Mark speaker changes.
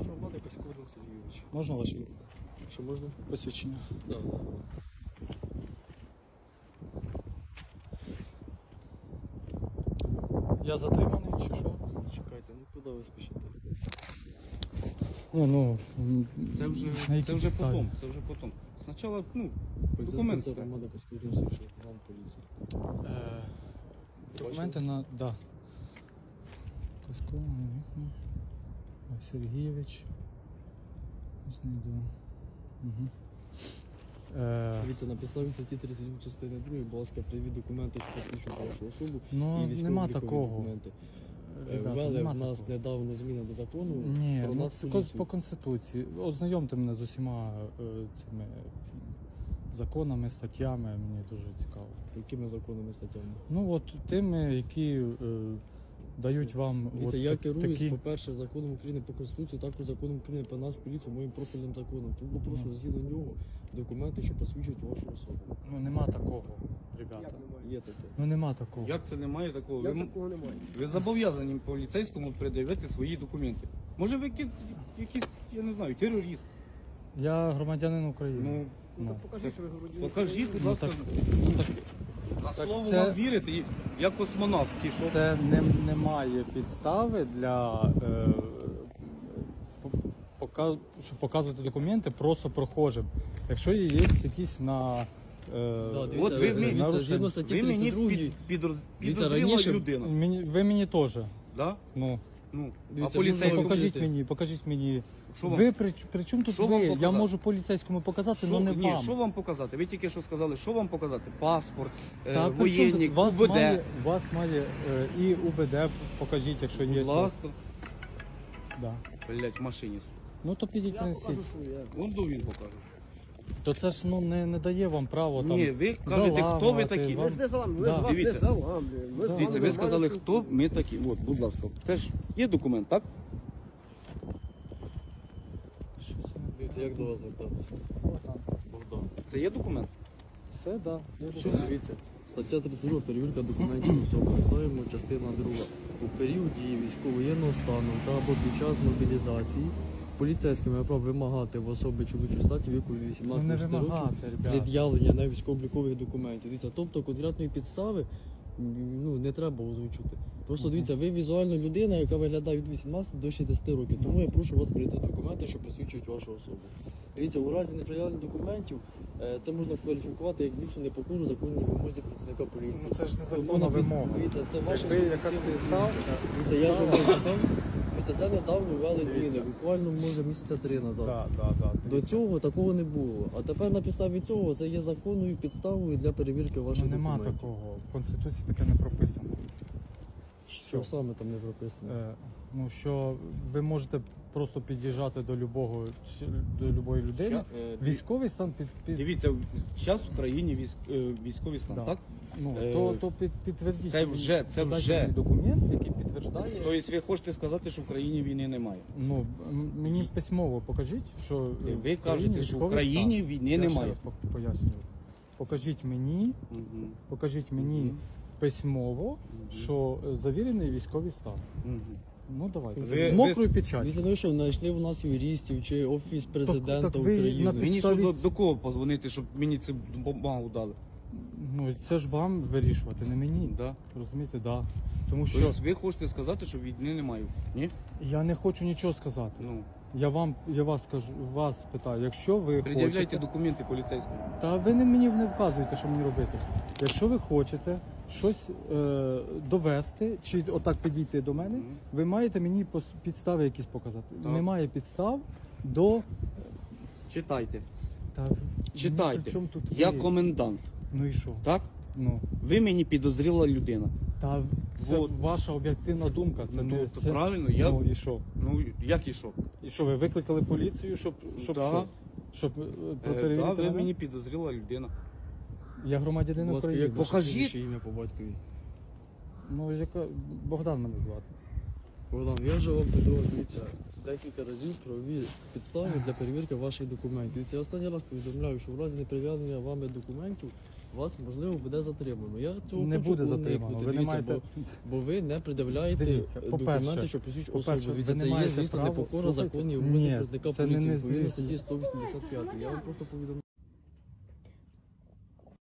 Speaker 1: Офіцер громади Касько Вадим Сергійович.
Speaker 2: Можна ваше
Speaker 1: Що можна?
Speaker 2: посвідчення?
Speaker 1: Да.
Speaker 2: Я затриманий чи що?
Speaker 1: Чекайте, ну куди ви спішите?
Speaker 2: Ні, ну
Speaker 3: Це вже,
Speaker 2: на якій
Speaker 3: це вже
Speaker 2: підставі?
Speaker 3: потом, це вже потом. Спочатку, ну, Документи.
Speaker 1: офіцер громади Касько Вадим Сергійович, лейтенант поліції.
Speaker 2: Е, документи на. Да. Косько, Ой, Сергійович. Знайду. Угу. Е,
Speaker 1: Дивіться, на підставі статті 32 частини 2, будь ласка, привід документи, що посвідчують вашу особу
Speaker 2: ну, нема такого.
Speaker 1: документи. Е,
Speaker 2: Ребята,
Speaker 1: Ввели
Speaker 2: нема
Speaker 1: в нас
Speaker 2: такого.
Speaker 1: недавно зміна до закону
Speaker 2: Ні,
Speaker 1: про
Speaker 2: ну,
Speaker 1: нас поліцію.
Speaker 2: по Конституції. Ознайомте мене з усіма е, цими законами, статтями, мені дуже цікаво.
Speaker 1: Якими законами статтями?
Speaker 2: Ну, от тими, які е, дають
Speaker 1: Це-
Speaker 2: вам
Speaker 1: Дивіться,
Speaker 2: от
Speaker 1: я
Speaker 2: так-
Speaker 1: керуюсь,
Speaker 2: такі.
Speaker 1: по-перше, законом України по Конституції, також законом України про нас, поліцію, моїм профільним законом. Тому прошу згідно нього документи, що посвідчують вашу особу.
Speaker 2: Ну нема такого, ребята.
Speaker 1: Є таке.
Speaker 2: Ну нема такого.
Speaker 3: як це немає такого?
Speaker 4: Я
Speaker 3: Ви,
Speaker 4: такого немає.
Speaker 3: ви зобов'язані поліцейському пред'явити свої документи. Може ви ки- якийсь, я не знаю, терорист.
Speaker 2: Я громадянин України.
Speaker 3: Ну,
Speaker 4: Ну,
Speaker 2: Ну,
Speaker 4: покажіть, що ви говорите.
Speaker 3: покажіть, будь
Speaker 2: Ну,
Speaker 3: ласка,
Speaker 2: так, ну, так
Speaker 3: на
Speaker 2: так
Speaker 3: слово
Speaker 2: це-
Speaker 3: вам вірити, і- як космонавт пішов.
Speaker 2: це не, немає підстави для е, по- пока- щоб показувати документи просто прохожим. Якщо є якісь на е,
Speaker 1: Да, дивіться,
Speaker 3: От ви мені-
Speaker 1: дивіться,
Speaker 2: нарушення.
Speaker 1: згідно статті
Speaker 3: Ви мені
Speaker 1: 32,
Speaker 3: під, підроз,
Speaker 1: Дивіться,
Speaker 3: підозріла
Speaker 1: раніше-
Speaker 3: людина.
Speaker 2: мені, ви мені теж.
Speaker 3: Да?
Speaker 2: Ну,
Speaker 3: Ну,
Speaker 1: Дивіться,
Speaker 3: а поліцейському,
Speaker 1: можна
Speaker 2: покажіть мені, покажіть мені.
Speaker 3: що вам,
Speaker 2: Ви при, при чому тут
Speaker 3: Що вам
Speaker 2: ви? Я
Speaker 3: показати?
Speaker 2: можу поліцейському показати,
Speaker 3: що,
Speaker 2: але не
Speaker 3: ні,
Speaker 2: вам.
Speaker 3: що вам показати? Ви тільки що сказали, що вам показати? Паспорт, е,
Speaker 2: Та при чому
Speaker 3: воєнник,
Speaker 2: тут? вас
Speaker 3: УБД.
Speaker 2: має, вас має е, і УБД покажіть, якщо є.
Speaker 3: Будь ласка.
Speaker 2: Да.
Speaker 3: Блять, в машині.
Speaker 2: Ну то підіть
Speaker 4: Я
Speaker 2: принесіть.
Speaker 4: покажу своє.
Speaker 3: Вон до він покаже.
Speaker 2: То це ж ну не, не дає вам право там.
Speaker 3: Ні, ви кажете, хто ви
Speaker 2: заламувати,
Speaker 3: такі?
Speaker 2: вам-
Speaker 4: Ми ж не заламуємо, ми
Speaker 2: Да.
Speaker 4: ж вас не
Speaker 3: Дивіться.
Speaker 4: Ми з
Speaker 3: Дивіться,
Speaker 4: вами
Speaker 3: ви сказали, хто ми такі. От, будь ласка, це ж є документ, так?
Speaker 2: Що це?
Speaker 1: Дивіться, як до вас звертатися? Богдан.
Speaker 3: Це є документ?
Speaker 2: Це да. я
Speaker 1: Все, дивіться. Стаття 32, перевірка документів особи. Ставимо частина друга. У період дії військово-воєнного стану та або під час мобілізації поліцейським має право вимагати в особи чоловічої статі віку від
Speaker 2: Ну
Speaker 1: 18 до 60 років пред'явлення на військово-облікових документів. Дивіться, тобто конкретної підстави ну, не треба озвучити. Просто
Speaker 2: Мгм.
Speaker 1: дивіться, ви візуально людина, яка виглядає від 18 до 60 років. Тому я прошу вас прийти документи, що посвідчують вашу особу. Дивіться, у разі неприявлення документів е, це можна кваліфікувати як звісно непокору законній вимозі працівника поліції.
Speaker 2: Ну, це ж
Speaker 1: Тому
Speaker 2: незаконна
Speaker 1: напис-
Speaker 2: вимога.
Speaker 1: Дивіться, це
Speaker 2: підстава,
Speaker 1: рішення. Я ж вам це недавно ввели зміни,
Speaker 2: Дивіться.
Speaker 1: буквально може місяця три назад.
Speaker 2: Да, да, да.
Speaker 1: До цього такого не було. А тепер на підставі цього це є законною підставою для перевірки ваших
Speaker 2: Ну, нема
Speaker 1: документів.
Speaker 2: такого. В Конституції таке не прописано.
Speaker 1: Що саме там не прописано?
Speaker 2: Е, ну що ви можете просто під'їжджати до любого до любої людини.
Speaker 3: Ща- е,
Speaker 2: Військовий стан під, під
Speaker 3: Дивіться, зараз в Україні військ, е, військовий стан,
Speaker 2: Да.
Speaker 3: так?
Speaker 2: ну
Speaker 3: е,
Speaker 2: то, то під, підтвердіть.
Speaker 3: це вже- це вже.
Speaker 2: мені документ, який підтверджує.
Speaker 3: Тобто ви хочете сказати, що в Україні війни немає.
Speaker 2: Ну м- мені письмово покажіть, що е,
Speaker 3: Ви
Speaker 2: в Україні
Speaker 3: кажете, що в
Speaker 2: військовий
Speaker 3: Україні
Speaker 2: стан.
Speaker 3: війни
Speaker 2: Я ще
Speaker 3: немає.
Speaker 2: раз по- пояснюю. Покажіть мені,
Speaker 3: Мгм.
Speaker 2: покажіть мені
Speaker 3: Мгм.
Speaker 2: письмово,
Speaker 3: Мгм.
Speaker 2: що е, завірений військовий стан.
Speaker 3: Мгм.
Speaker 2: Ну давайте.
Speaker 3: Ви-
Speaker 2: З мокрою печать.
Speaker 1: Ну що, знайшли у нас юристів чи офіс президента
Speaker 2: так ви
Speaker 1: України.
Speaker 2: на
Speaker 3: Мені що до, до кого позвонити, щоб мені цю бумагу дали?
Speaker 2: Ну це ж вам вирішувати, не мені.
Speaker 3: Да?
Speaker 2: Розумієте, да. Тому що
Speaker 3: Тобто ви хочете сказати, що війни немає? Ні?
Speaker 2: я не хочу нічого сказати.
Speaker 3: Ну,
Speaker 2: Я вам, я вас кажу, вас питаю, якщо ви
Speaker 3: пред'являйте
Speaker 2: хочете,
Speaker 3: документи поліцейському.
Speaker 2: та ви не мені не вказуєте, що мені робити. Якщо ви хочете щось е, довести, чи отак підійти до мене,
Speaker 3: Мгм.
Speaker 2: ви маєте мені пос- підстави якісь показати.
Speaker 3: Так.
Speaker 2: Немає підстав до
Speaker 3: Читайте.
Speaker 2: та
Speaker 3: Читайте.
Speaker 2: ну, тут
Speaker 3: Я
Speaker 2: ви?
Speaker 3: комендант,
Speaker 2: Ну і що?
Speaker 3: так?
Speaker 2: Ну
Speaker 3: Ви мені підозріла людина.
Speaker 2: та це
Speaker 3: Вот.
Speaker 2: ваша об'єктивна думка. Це
Speaker 3: ну,
Speaker 2: не
Speaker 3: то
Speaker 2: це,
Speaker 3: правильно, я.
Speaker 2: ну і що?
Speaker 3: Ну, як і що?
Speaker 2: І що ви викликали поліцію, щоб щоб
Speaker 3: Да.
Speaker 2: що? Щоб е,
Speaker 3: Е,
Speaker 2: перевірити
Speaker 3: да, ви
Speaker 2: мене?
Speaker 3: мені підозріла людина.
Speaker 2: Я громадянин
Speaker 1: ласка,
Speaker 2: України.
Speaker 1: як
Speaker 3: Покажіть.
Speaker 1: ім'я по батькові.
Speaker 2: Ну яка Богдан мене звати.
Speaker 1: Богдан, я вже вам повідомив, дивіться, декілька разів правові підстави для перевірки ваших документів. Це я останній раз повідомляю, що в разі неприв'язання вами документів вас можливо буде затримано. Я цього
Speaker 2: Не
Speaker 1: хочу
Speaker 2: буде
Speaker 1: уникнути.
Speaker 2: затримано. Ви не
Speaker 1: Дивіться,
Speaker 2: маєте.
Speaker 1: бо, бо ви не
Speaker 2: Дивіться,
Speaker 1: е,
Speaker 2: по-перше,
Speaker 1: документи, що посвідчують
Speaker 2: по-перше,
Speaker 1: особу.
Speaker 2: ви
Speaker 1: Дивіться,
Speaker 2: не
Speaker 1: це є,
Speaker 2: маєте
Speaker 1: звісно,
Speaker 2: права-
Speaker 1: непокора
Speaker 2: Слухайте,
Speaker 1: законів
Speaker 2: ні,
Speaker 1: працівника
Speaker 2: це не-
Speaker 1: поліції
Speaker 2: не
Speaker 1: відповідно
Speaker 2: звісно.
Speaker 1: статті 185. Я вам просто повідомляю.